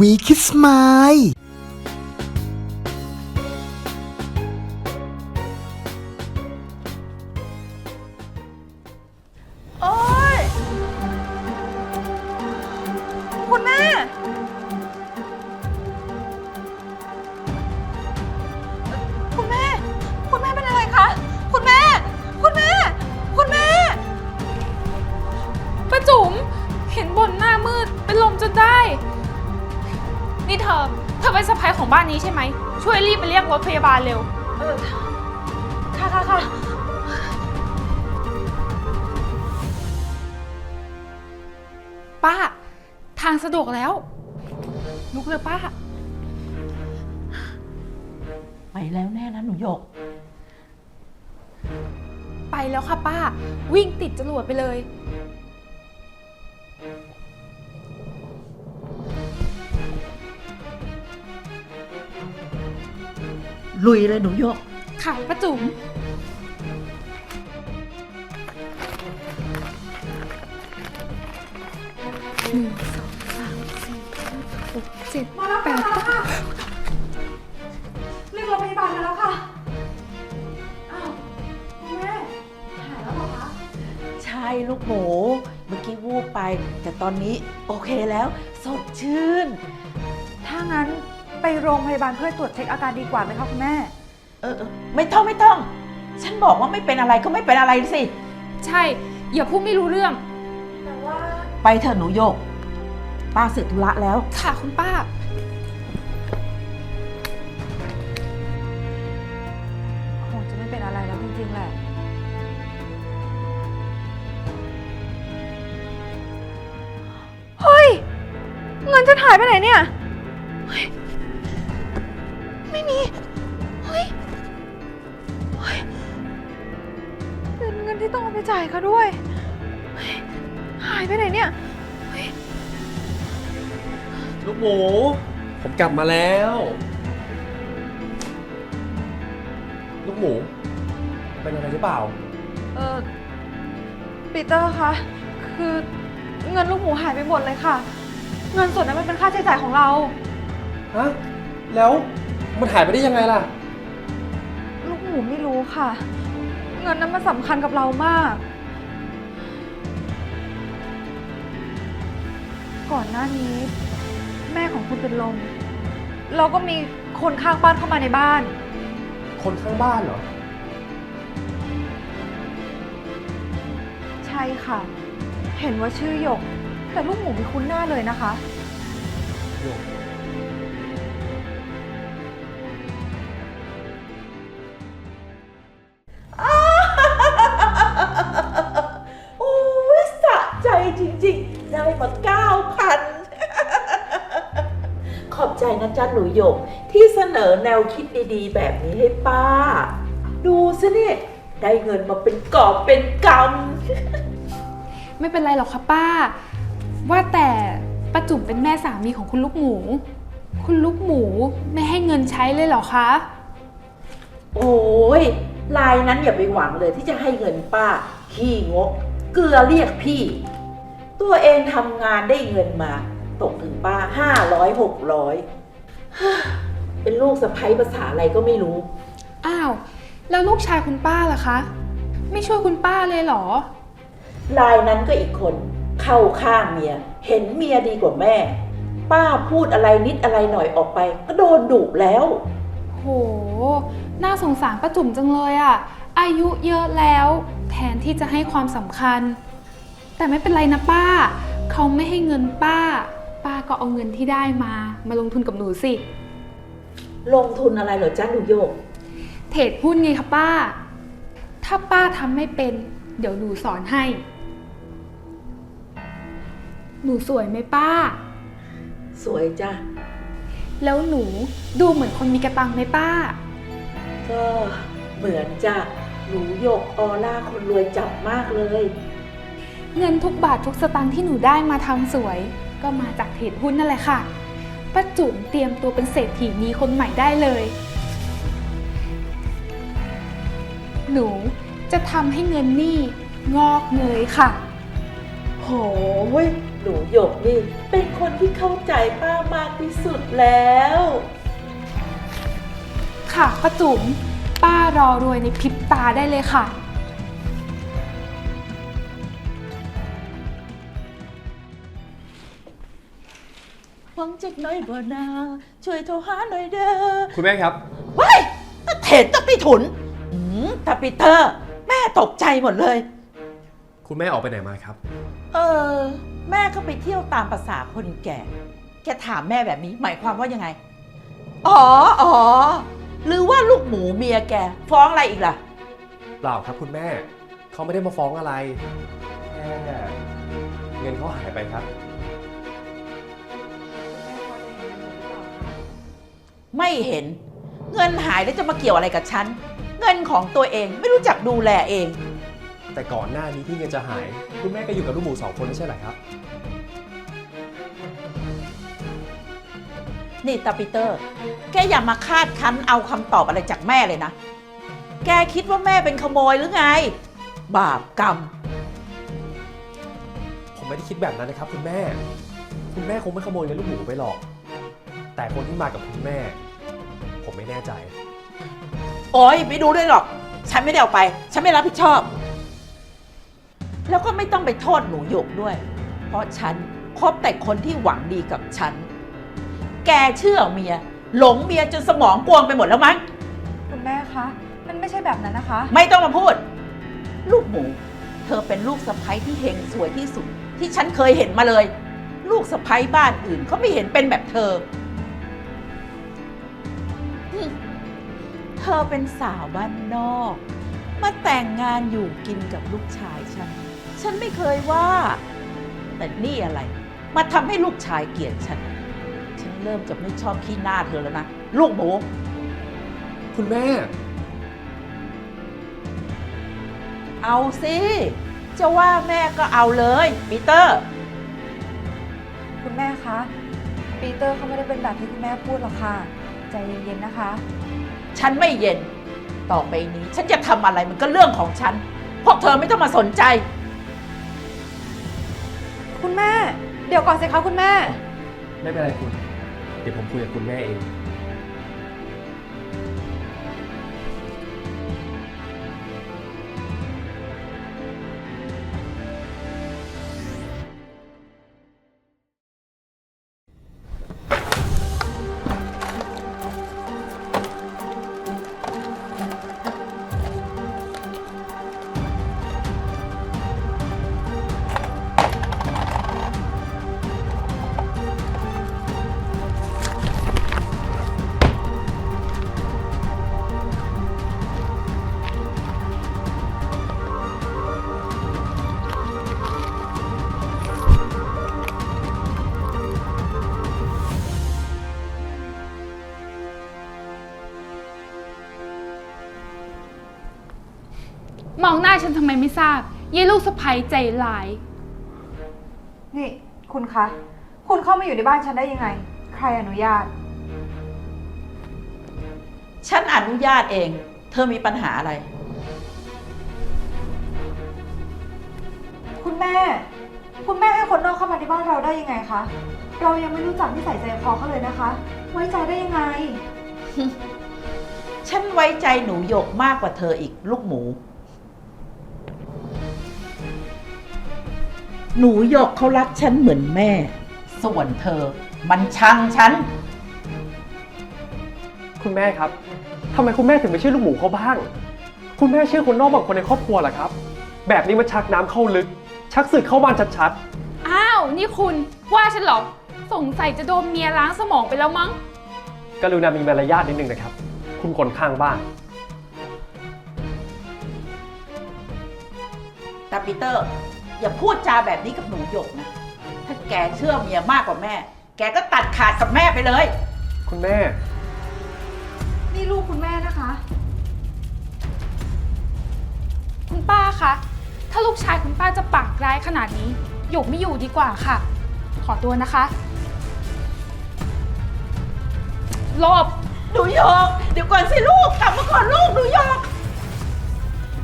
วีคิสมา นี่เธอ เธอเป็นสะพ้ายของบ้านนี้ใช่ไหม ช่วยรีบไปเรียกรถพยาบาลเร็ว เออ ค่ะค่ะค่ะป้า ทางสะดวกแล้ว ลุกเลยป้า ไปแล้วแน่นะหนูหยก ไปแล้วค่ะป้า วิ่งติดจรวดไปเลย ลุยเลยหนูหยก ค่ะป้าจุ๋มหนึ่งสองสามสี่ห้าหกเจ็ดมาแล้วแปค่ะดมาแล้วค่ะเรียกรถพยาบาลมาแล้วค่ะ อ้าวคุณแม่หายแล้วเหรอคะ ใช่ลูกหมู เมื่อกี้วูบไป แต่ตอนนี้โอเคแล้ว สดชื่น ถ้างั้น ไปโรงพยาบาลเพื่อตรวจเช็คอาการดีกว่าไหมคะคุณแม่ เออเออไม่ต้องไม่ต้อง ฉันบอกว่าไม่เป็นอะไรก็ไม่เป็นอะไรสิ ใช่ อย่าพูดไม่รู้เรื่องแต่ว่าไปเถอะหนูหยก ป้าเสร็จธุระแล้ว ค่ะคุณป้า คงจะไม่เป็นอะไรแล้วจริงๆแหละ เฮ้ย เงินจะหายไปไหนเนี่ย จ่ายเขาด้วยเฮ้ยหายไปไหนเนี่ยลูกหมู ผมกลับมาแล้ว ลูกหมู เป็นอะไรหรือเปล่า เออปีเตอร์คะคือเงินลูกหมูหายไปหมดเลยค่ะ เงินส่วนนั้นมันเป็นค่าใช้จ่ายของเรา ฮะ แล้วมันหายไปได้ยังไงล่ะ ลูกหมูไม่รู้ค่ะ เงินนั้นมันสำคัญกับเรามาก ก่อนหน้านี้ แม่ของคุณเป็นลมเราก็มีคนข้างบ้านเข้ามาในบ้าน คนข้างบ้านเหรอ ใช่ค่ะ เห็นว่าชื่อหยก แต่ลูกหมูไม่คุ้นหน้าเลยนะคะโยก หนูหยกที่เสนอแนวคิดดีๆ แบบนี้ให้ป้า ดูสิเนี่ยได้เงินมาเป็นกอบเป็นกไม่เป็นไรหรอกค่ะป้า ว่าแต่ป้าจุ๋มเป็นแม่สามีของคุณลูกหมู คุณลูกหมูไม่ให้เงินใช้เลยเหรอคะำโอ้ยลายนั้นอย่าไปหวังเลยที่จะให้เงินป้า ขี้งก เกลือเรียกพี่ ตัวเองทำงานได้เงินมา ตกถึงป้าห้าร้อยหกร้อย เป็นลูกสะใภ้ภาษาอะไรก็ไม่รู้ อ้าว แล้วลูกชายคุณป้าล่ะคะ ไม่ช่วยคุณป้าเลยเหรอลายนั้นก็อีกคน เข้าข้างเมีย เห็นเมียดีกว่าแม่ ป้าพูดอะไรนิดอะไรหน่อยออกไป ก็โดนดุแล้ว โห น่าสงสารป้าจุ๋มจังเลยอะอายุเยอะแล้ว แทนที่จะให้ความสำคัญ แต่ไม่เป็นไรนะป้า เขาไม่ให้เงินป้า ป้าก็เอาเงินที่ได้มา มาลงทุนกับหนูสิ ลงทุนอะไรเหรอจ้าหนูโยก เทรดหุ้นไงคะป้า ถ้าป้าทำไม่เป็น เดี๋ยวหนูสอนให้ หนูสวยไหมป้า สวยจ้ะแล้วหนูดูเหมือนคนมีกระตังไหมป้า ก็เหมือนจะหนูโยกออร่าคนรวยจับมากเลย เงินทุกบาททุกสตางค์ที่หนูได้มาทำสวย ก็มาจากเทรดหุ้นนั่นแหละค่ะป้าจุ๋มเตรียมตัวเป็นเศรษฐีนีคนใหม่ได้เลย หนูจะทำให้เงินนี่งอกเงยค่ะ โหยหนูหยกนี่เป็นคนที่เข้าใจป้ามากที่สุดแล้ว ค่ะป้าจุ๋มป้ารอรวยในพริบตาได้เลยค่ะ หวังจักหน้อยบ่นา ช่วยโทรหาหน่อยเด้อ คุณแม่ครับเฮ้ยตะเถนตะปีถุนอืมตาปีเตอร์ แม่ตกใจหมดเลย คุณแม่ออกไปไหนมาครับ เออ แม่ก็ไปเที่ยวตามภาษาคนแก่ แกถามแม่แบบนี้ หมายความว่ายังไง อ๋ออ๋อ หรือว่าลูกหมูเมียแก ฟ้องอะไรอีกล่ะ เปล่าครับคุณแม่ เขาไม่ได้มาฟ้องอะไรแค่เงินเขาหายไปครับ ไม่เห็น เงินหายแล้วจะมาเกี่ยวอะไรกับฉัน เงินของตัวเองไม่รู้จักดูแลเอง แต่ก่อนหน้านี้ที่เงินจะหาย คุณแม่ก็อยู่กับลูกหมูสองคนไม่ใช่เหรอครับ นี่ตาปีเตอร์ แกอย่ามาคาดคั้นเอาคำตอบอะไรจากแม่เลยนะ แกคิดว่าแม่เป็นขโมยหรือไง บาปกรรม ผมไม่ได้คิดแบบนั้นนะครับ คุณแม่ คุณแม่คงไม่ขโมยเงินลูกหมูไปหรอก แต่คนที่มากับคุณแม่ผม ไม่แน่ใจ โอ้ยไม่ดูด้วยหรอก ฉันไม่ได้เอาไป ฉันไม่รับผิดชอบ แล้วก็ไม่ต้องไปโทษหนูหยกด้วย เพราะฉันคบแต่คนที่หวังดีกับฉัน แกเชื่อเมีย หลงเมียจนสมองกวงไปหมดแล้วมั้ง คุณแม่คะ มันไม่ใช่แบบนั้นนะคะ ไม่ต้องมาพูด ลูกหมู เธอเป็นลูกสะใภ้ที่เฮงสวยที่สุด ที่ฉันเคยเห็นมาเลย ลูกสะใภ้บ้านอื่นเขาไม่เห็นเป็นแบบเธอ ธอเป็นสาวบ้านนอก มาแต่งงานอยู่กินกับลูกชายฉัน ฉันไม่เคยว่า แต่นี่อะไร มาทำให้ลูกชายเกลียดฉัน ฉันเริ่มจะไม่ชอบขี้หน้าเธอแล้วนะ ลูกหมู คุณแม่ เอาสิจะว่าแม่ก็เอาเลยปีเตอร์ คุณแม่คะ ปีเตอร์เขาไม่ได้เป็นแบบที่คุณแม่พูดหรอกค่ะ ใจเย็นๆนะคะ ฉันไม่เย็น ต่อไปนี้ฉันจะทำอะไรมันก็เรื่องของฉัน พวกเธอไม่ต้องมาสนใจ คุณแม่ เดี๋ยวก่อนสิคะคุณแม่ ไม่เป็นไรคุณ เดี๋ยวผมคุยกับคุณแม่เอง มองหน้าฉันทำไมไม่ทราบยี่ลูกสะใภ้ใจร้าย นี่คุณคะ คุณเข้ามาอยู่ในบ้านฉันได้ยังไง ใครอนุญาต ฉันอนุญาตเอง เธอมีปัญหาอะไร คุณแม่ คุณแม่ให้คนนอกเข้ามาในบ้านเราได้ยังไงคะ เรายังไม่รู้จักนิสัยใจคอเขาเลยนะคะ ไว้ใจได้ยังไง ฉันไว้ใจหนูหยกมากกว่าเธออีกลูกหมู หนูหยกเขารักฉันเหมือนแม่ ส่วนเธอ มันชังฉัน คุณแม่ครับทำไมคุณแม่ถึงไม่เชื่อลูกหมูเขาบ้าง คุณแม่เชื่อคนนอกบางคนในครอบครัวเหรอครับ แบบนี้มันชักน้ำเข้าลึก ชักสึกเข้าบ้านชัดอ้าว นี่คุณว่าฉันเหรอ สงสัยจะโดนเมียล้างสมองไปแล้วมั้ง ๆกรุณามีมารยาทนิดนึงนะครับ คุณคนข้างบ้าน แต่ปีเตอร์ อย่าพูดจาแบบนี้กับหนูหยกนะ ถ้าแกเชื่อเมียมากกว่าแม่ แกก็ตัดขาดกับแม่ไปเลย คุณแม่ นี่ลูกคุณแม่นะคะ คุณป้าคะ ถ้าลูกชายคุณป้าจะปากร้ายขนาดนี้ หยกไม่อยู่ดีกว่าค่ะ ขอตัวนะคะหลบ หนูหยก เดี๋ยวก่อนสิลูก กลับมาก่อนลูก หนูหยก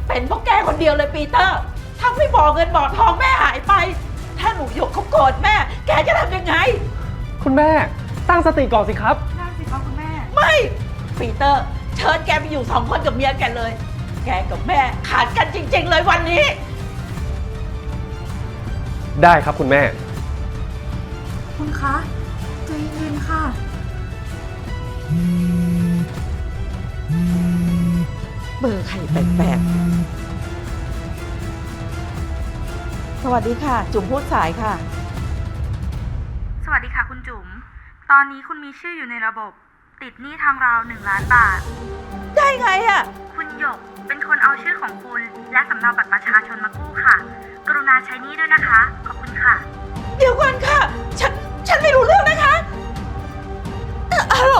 เป็นเพราะแกคนเดียวเลยปีเตอร์ ทำให้บ่อเงินบ่อทองแม่หายไปแถถ้าหนูหยกเขาโกรธแม่ แกจะทำยังไง คุณแม่ตั้งสติก่อนสิครับ นั่นสิคะคุณแม่ ไม่ปีเตอร์ เชิญแกไปอยู่สองคนกับเมียแกเลย แกกับแม่ขาดกันจริง ๆ เลยวันนี้ ได้ครับคุณแม่ คุณคะใจเย็นๆค่ะ เบอร์ใครแปลกๆ สวัสดีค่ะ จุ๋มพูดสายค่ะ สวัสดีค่ะคุณจุ๋ม ตอนนี้คุณมีชื่ออยู่ในระบบ ติดหนี้ทางเรา1ล้านบาท ได้ไงอะคุณหยกเป็นคนเอาชื่อของคุณ และสำเนาบัตรประชาชนมากู้ค่ะ กรุณาใช้หนี้ด้วยนะคะ ขอบคุณค่ะ เดี๋ยวก่อนค่ะ ฉัน ฉันไม่รู้เรื่องนะคะเอ่อฮัลโหล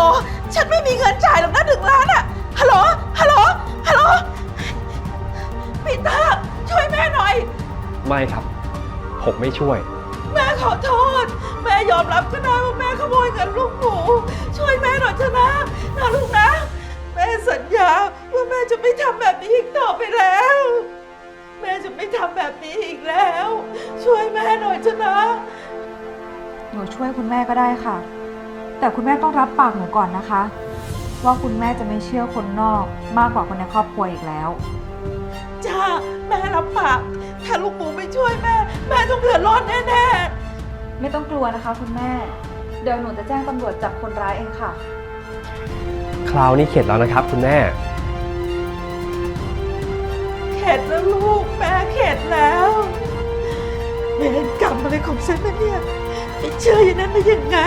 ฉันไม่มีเงินจ่ายหรอกนะหนึ่งล้านอะฮัลโหล ฮัลโหล ฮัลโหลปีเตอร์ช่วยแม่หน่อย ไม่ครับ ผมไม่ช่วย แม่ขอโทษ แม่ยอมรับก็ได้ว่าแม่ขโมยเงินลูกหมูช่วยแม่หน่อยเถอะนะนะลูกนะ แม่สัญญาว่าแม่จะไม่ทำแบบนี้อีกต่อไปแล้ว แม่จะไม่ทำแบบนี้อีกแล้ว ช่วยแม่หน่อยเถอะนะ หนูช่วยคุณแม่ก็ได้ค่ะ แต่คุณแม่ต้องรับปากหนูก่อนนะคะ ว่าคุณแม่จะไม่เชื่อคนนอกมากกว่าคนในครอบครัวอีกแล้ว จ้าแม่รับปาก ถ้าลูกหมูไม่ช่วยแม่ แม่ต้องเดือดร้อนแน่ไม่ต้องกลัวนะคะ คุณแม่ เดี๋ยวหนูจะแจ้งตำรวจจับคนร้ายเองค่ะ คราวนี้เข็ดแล้วนะครับคุณแม่ ๆ เข็ดแล้วลูก แม่เข็ดแล้วเวรกรรมอะไรของฉันนะเนี่ยไปเชื่ออย่างนั้นได้ยังไง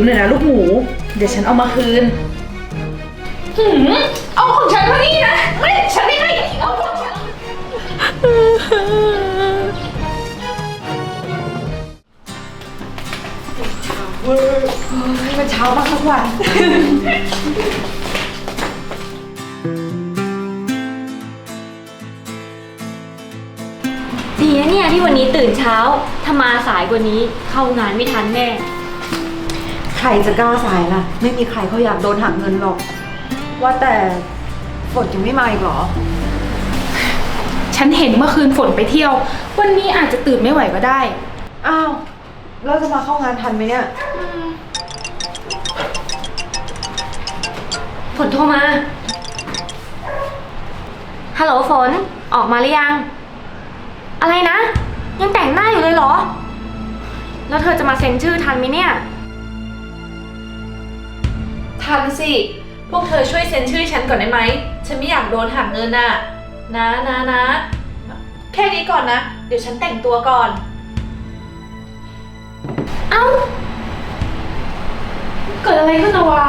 มหน่อยนะลูกหมู เดี๋ยวฉันเอามาคืน หืมเอาของฉันมานี่นะไม่ฉันไม่ให้เอาของฉันมันเช้ามากทุกวัน ดีนะเนี่ยที่วันนี้ตื่นเช้าถ้ามาสายกว่านี้เข้างานไม่ทันแน่ ใครจะกล้าสายล่ะ ไม่มีใครเขาอยากโดนหักเงินหรอก ว่าแต่ฝนยังไม่มาอีกเหรอ ฉันเห็นเมื่อคืนฝนไปเที่ยว วันนี้อาจจะตื่นไม่ไหวก็ได้ อ้าวเราจะมาเข้างานทันไหมเนี่ยฝนโทรมา ฮัลโหลฝน ออกมาหรือยัง อะไรนะ ยังแต่งหน้าอยู่เลยเหรอ แล้วเธอจะมาเซ็นชื่อทันไหมเนี่ย ทันสิ พวกเธอช่วยเซ็นชื่อฉันก่อนได้ไหม ฉันไม่อยากโดนหักเงินน่ะ นะนะนะแค่นี้ก่อนนะ เดี๋ยวฉันแต่งตัวก่อน เอ้า เกิดอะไรขึ้นนะวะ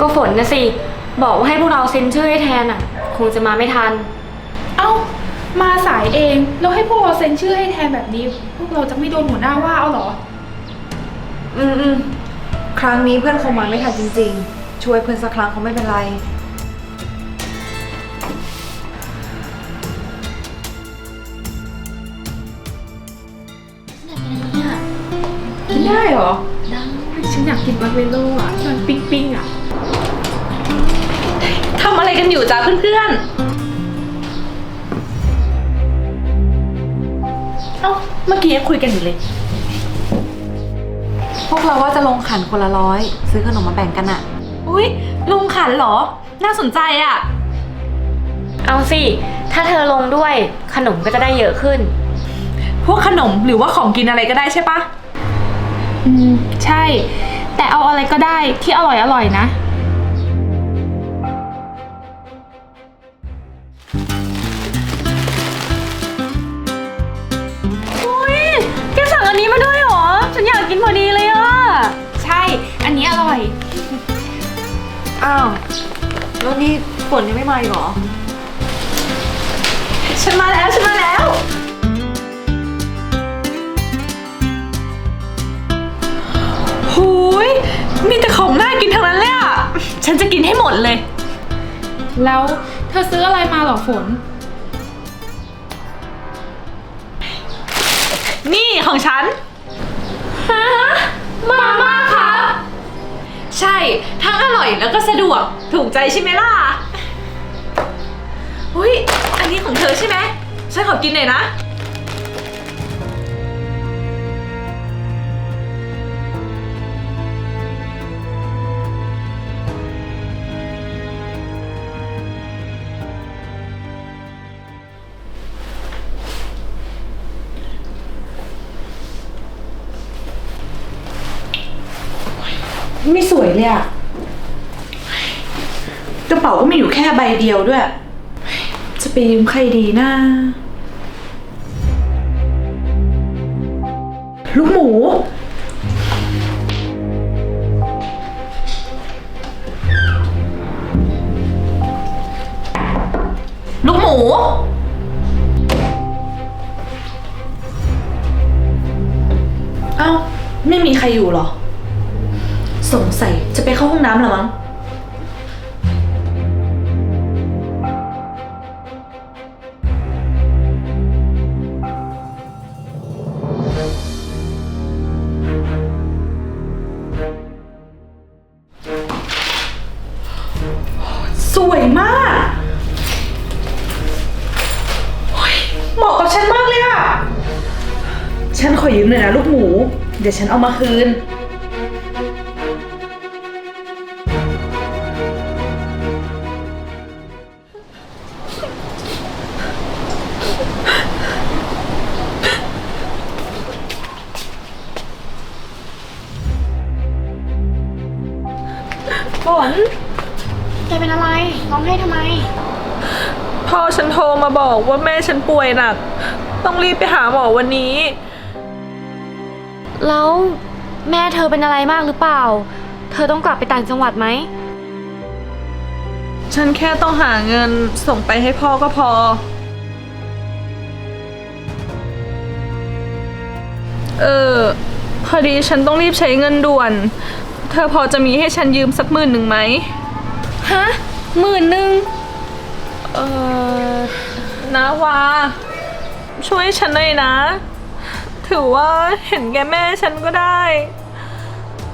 ก็ฝนนะสิ บอกว่าให้พวกเราเซ็นชื่อให้แทนอะ คงจะมาไม่ทัน เอ้า มาสายเอง แล้วให้พวกเราเซ็นชื่อให้แทนแบบนี้ พวกเราจะไม่โดนหัวหน้าว่าเอาเหรอ อืมอืม ครั้งนี้เพื่อนคงมาไม่ทันจริง ๆ ช่วยเพื่อนสักครั้งคงไม่เป็นไรกินได้เหรอ ได้ฉันอยากกินมาร์เมโล่อะที่มันปิ้งๆอะทำอะไรกันอยู่จ้าเพื่อนๆ เอ้า เมื่อกี้ยังคุยกันอยู่เลย พวกเราว่าจะลงขันคนละร้อย ซื้อขนมมาแบ่งกันอะอุ้ยลุงขันเหรอ น่าสนใจอะเอาสิ ถ้าเธอลงด้วยขนมก็จะได้เยอะขึ้น พวกขนมหรือว่าของกินอะไรก็ได้ใช่ปะอืม ใช่ แต่เอาอะไรก็ได้ที่อร่อยอร่อยๆนะ นนี้อร่อย อ้าวแล้วนี่ฝนยังไม่มาอีกเหรอ ฉันมาแล้ว ฉันมาแล้ว หูย มีแต่ของน่ากินทั้งนั้นเลยอะ ฉันจะกินให้หมดเลย แล้วเธอซื้ออะไรมาเหรอฝน นี่ของฉัน ฮะ มาม่าครับ ใช่ ทั้งอร่อยแล้วก็สะดวก ถูกใจใช่ไหมล่ะ อุ้ยอันนี้ของเธอใช่ไหมฉันขอกินหน่อยนะ เลยอะกระเป๋าก็มีอยู่แค่ใบเดียวด้วย จะไปยืมใครดีนะ ลูกหมู ลูกหมู เอ้า ไม่มีใครอยู่เหรอ สงสัยจะไปเข้าห้องน้ำหรอมั้ง สวยมากโอ้ยเหมาะกับฉันมากเลยอะ ฉันขอยืมหน่อยนะลูกหมู เดี๋ยวฉันเอามาคืน บอกว่าแม่ฉันป่วยหนัก ต้องรีบไปหาหมอวันนี้ แล้วแม่เธอเป็นอะไรมากหรือเปล่า เธอต้องกลับไปต่างจังหวัดไหม ฉันแค่ต้องหาเงินส่งไปให้พ่อก็พอ เออ พอดีฉันต้องรีบใช้เงินด่วน เธอพอจะมีให้ฉันยืมสักหมื่นหนึ่งไหม ฮะหมื่นหนึ่งเออ นะวาช่วยฉันหน่อยนะ ถือว่าเห็นแกแม่ฉันก็ได้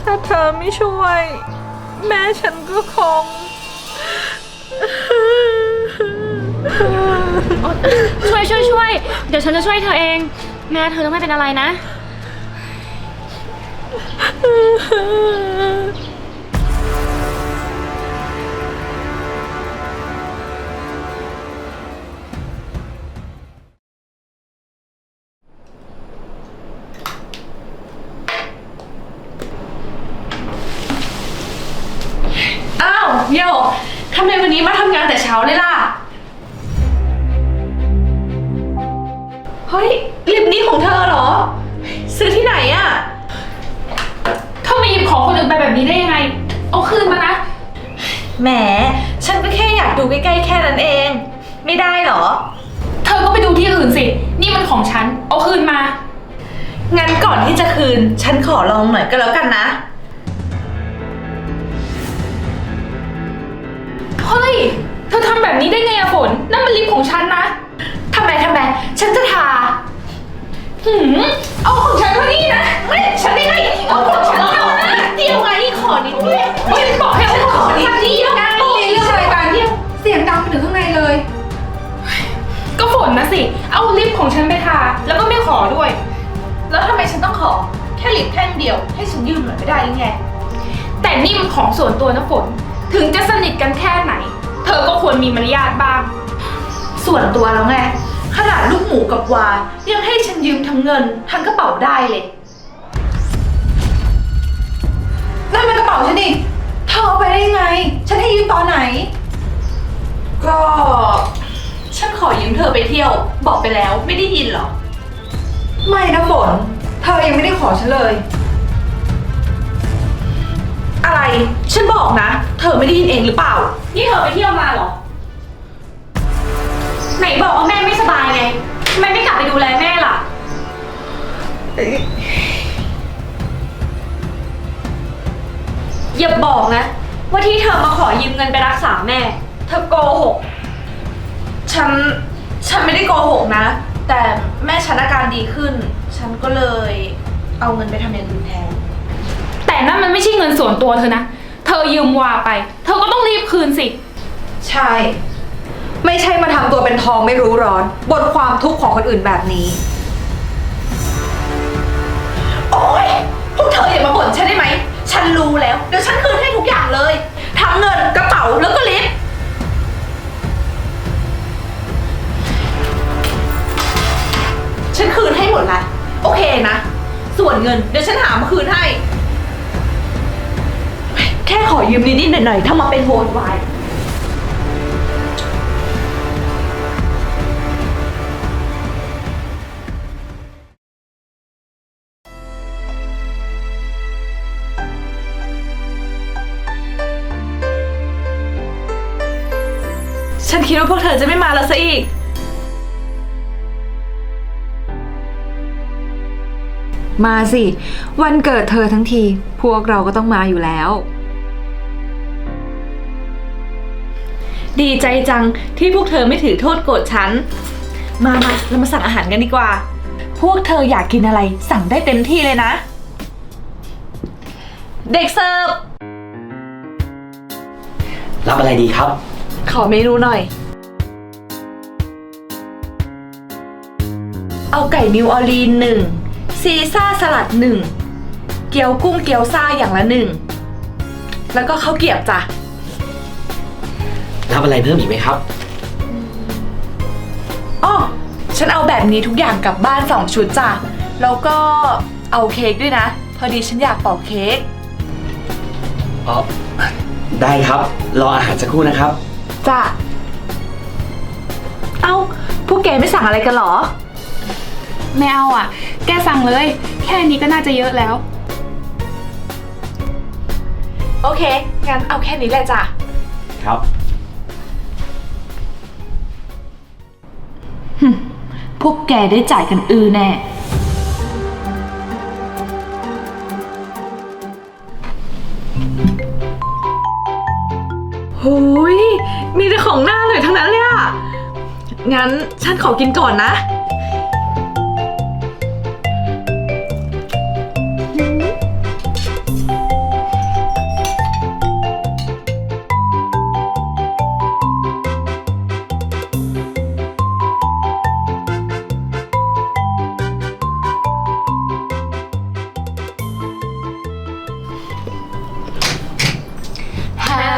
ถ้าเธอไม่ช่วย แม่ฉันก็คงช่วยช่วยช่วยเดี๋ยวฉันจะช่วยเธอเอง แม่เธอต้องไม่เป็นอะไรนะ อ้าวโยกทำไมวันนี้มาทำงานแต่เช้าเลยล่ะ เฮ้ยลิปนี้ของเธอเหรอ ซื้อที่ไหนอะเธอมาหยิบของคนอื่นไปแบบนี้ได้ยังไง เอาคืนมานะ แหม ฉันก็แค่อยากดูใกล้ๆแค่นั้นเอง ไม่ได้เหรอ เธอก็ไปดูที่อื่นสิ นี่มันของฉัน เอาคืนมา งั้นก่อนที่จะคืน ฉันขอลองหน่อยก็แล้วกันนะ ฮ้ย เธอทำแบบนี้ได้ไงอะฝน นั่นมันลิปของฉันนะ ทำไมทำไม ฉันจะทา หืม เอาของฉันมานี่นะไม่ฉันไม่ให้เอาของฉันมานะเดียวไงขอนิดเดียวฉันบอกให้เอาของฉันมานี่ไงมีเรื่องอะไรกันเสียงดังไปถึงข้างในเลย ก็ฝนนะสิ เอาลิปของฉันไปทา แล้วก็ไม่ขอด้วย แล้วทำไมฉันต้องขอ แค่ลิปแท่งเดียว ให้ฉันยืมหน่อยไม่ได้หรือไง แต่นี่มันของส่วนตัวนะฝน ถึงจะสนิทกันแค่ไหน เธอก็ควรมีมารยาทบ้าง ส่วนตัวแล้วไง ขนาดลูกหมูกับวา ยังให้ฉันยืมทั้งเงิน ทั้งกระเป๋าได้เลย นั่นมันกระเป๋าฉันนี่เธอเอาไปได้ยังไง ฉันให้ยืมตอนไหน ก็ ฉันขอยืมเธอไปเที่ยว บอกไปแล้วไม่ได้ยินเหรอ ไม่นะฝนเธอยังไม่ได้ขอฉันเลย อะไร ฉันบอกนะ เธอไม่ได้ยินเองหรือเปล่า นี่เธอไปเที่ยวมาเหรอ ไหนบอกว่าแม่ไม่สบายไงทำไมไม่กลับไปดูแลแม่ล่ะ อย่าบอกนะ ว่าที่เธอมาขอยืมเงินไปรักษาแม่ เธอโกหก ฉัน ฉันไม่ได้โกหกนะ แต่แม่ฉันอาการดีขึ้น ฉันก็เลยเอาเงินไปทำอย่างอื่นแทน แต่นั่นมันไม่ใช่เงินส่วนตัวเธอนะ เธอยืมวาไป เธอก็ต้องรีบคืนสิ ใช่ ไม่ใช่มาทำตัวเป็นทองไม่รู้ร้อน บนความทุกข์ของคนอื่นแบบนี้ โอ๊ย พวกเธออย่ามาบ่นฉันได้ไหม ฉันรู้แล้ว เดี๋ยวฉันคืนให้ทุกอย่างเลย ทั้งเงินกระเป๋าแล้วก็ลิฟต์ฉันคืนให้หมดละ โอเคนะ ส่วนเงิน เดี๋ยวฉันหามาคืนให้ แค่ขอยืมนิดๆหน่อยๆถ้ามาเป็นโวยวาย ฉันคิดว่าพวกเธอจะไม่มาแล้วซะอีก มาสิ วันเกิดเธอทั้งที พวกเราก็ต้องมาอยู่แล้ว ดีใจจังที่พวกเธอไม่ถือโทษโกรธฉัน มามาเรามาสั่งอาหารกันดีกว่า พวกเธออยากกินอะไรสั่งได้เต็มที่เลยนะ เด็กเสิร์ฟ รับอะไรดีครับ ขอเมนูหน่อย เอาไก่นิวออร์ลีนหนึ่ง ซีซ่าสลัดหนึ่ง เกี๊ยวกุ้งเกี๊ยวซ่าอย่างละหนึ่ง แล้วก็ข้าวเกรียบจ้ะ รับอะไรเพิ่มอีกไหมครับอ้อฉันเอาแบบนี้ทุกอย่างกลับบ้านสองชุดจ้ะ แล้วก็เอาเค้กด้วยนะ พอดีฉันอยากเป่าเค้ก อ๋อ ได้ครับ รออาหารสักครู่นะครับ จ้ะ เอ้า พวกแกไม่สั่งอะไรกันเหรอ ไม่เอาอะ แกสั่งเลย แค่นี้ก็น่าจะเยอะแล้ว โอเค งั้นเอาแค่นี้แหละจ้ะ ครับ พวกแกได้จ่ายกันอือแน่ หุยมีแต่ของหน้าเลยทั้งนั้นเลยอะงั้นฉันขอกินก่อนนะ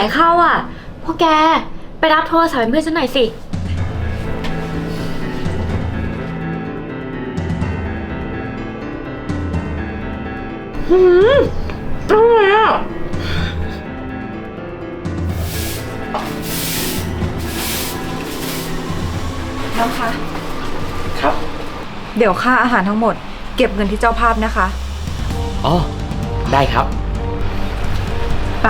ายเข้าอะพวกแก ไปรับโทรศัพท์เป็นเพื่อนฉันหน่อยสิ หืมอร่อยอะน้องคะ ครับ เดี๋ยวค่าอาหารทั้งหมด เก็บเงินที่เจ้าภาพนะคะ อ๋อ ได้ครับ ไป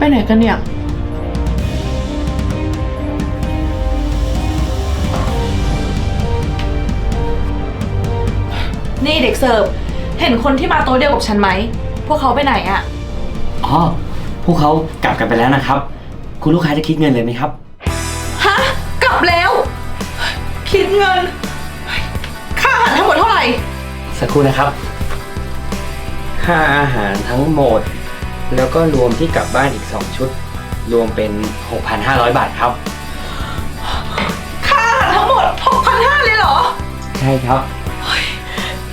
ไปไหนกันเนี่ย นี่เด็กเสิร์ฟ เห็นคนที่มาโต๊ะเดียวกับฉันไหม พวกเขาไปไหนอะอ๋อ พวกเขากลับกันไปแล้วนะครับ คุณลูกค้าจะคิดเงินเลยไหมครับ ฮะ กลับแล้ว คิดเงิน ค่าอาหารทั้งหมดเท่าไหร่ สักครู่นะครับ ค่าอาหารทั้งหมด แล้วก็รวมที่กลับบ้านอีก 2 ชุด รวมเป็น 6,500 บาทครับ ค่าอาหารทั้งหมด 6,500 เลยเหรอใช่ครับ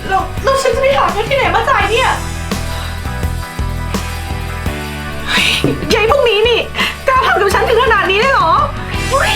แล้วแล้วฉันจะไปหาเงินที่ไหนมาจ่ายเนี่ยเฮ้ยยายพวกนี้นี่กล้าทำกับฉันถึงขนาดนี้เลยเหรอเฮ้ย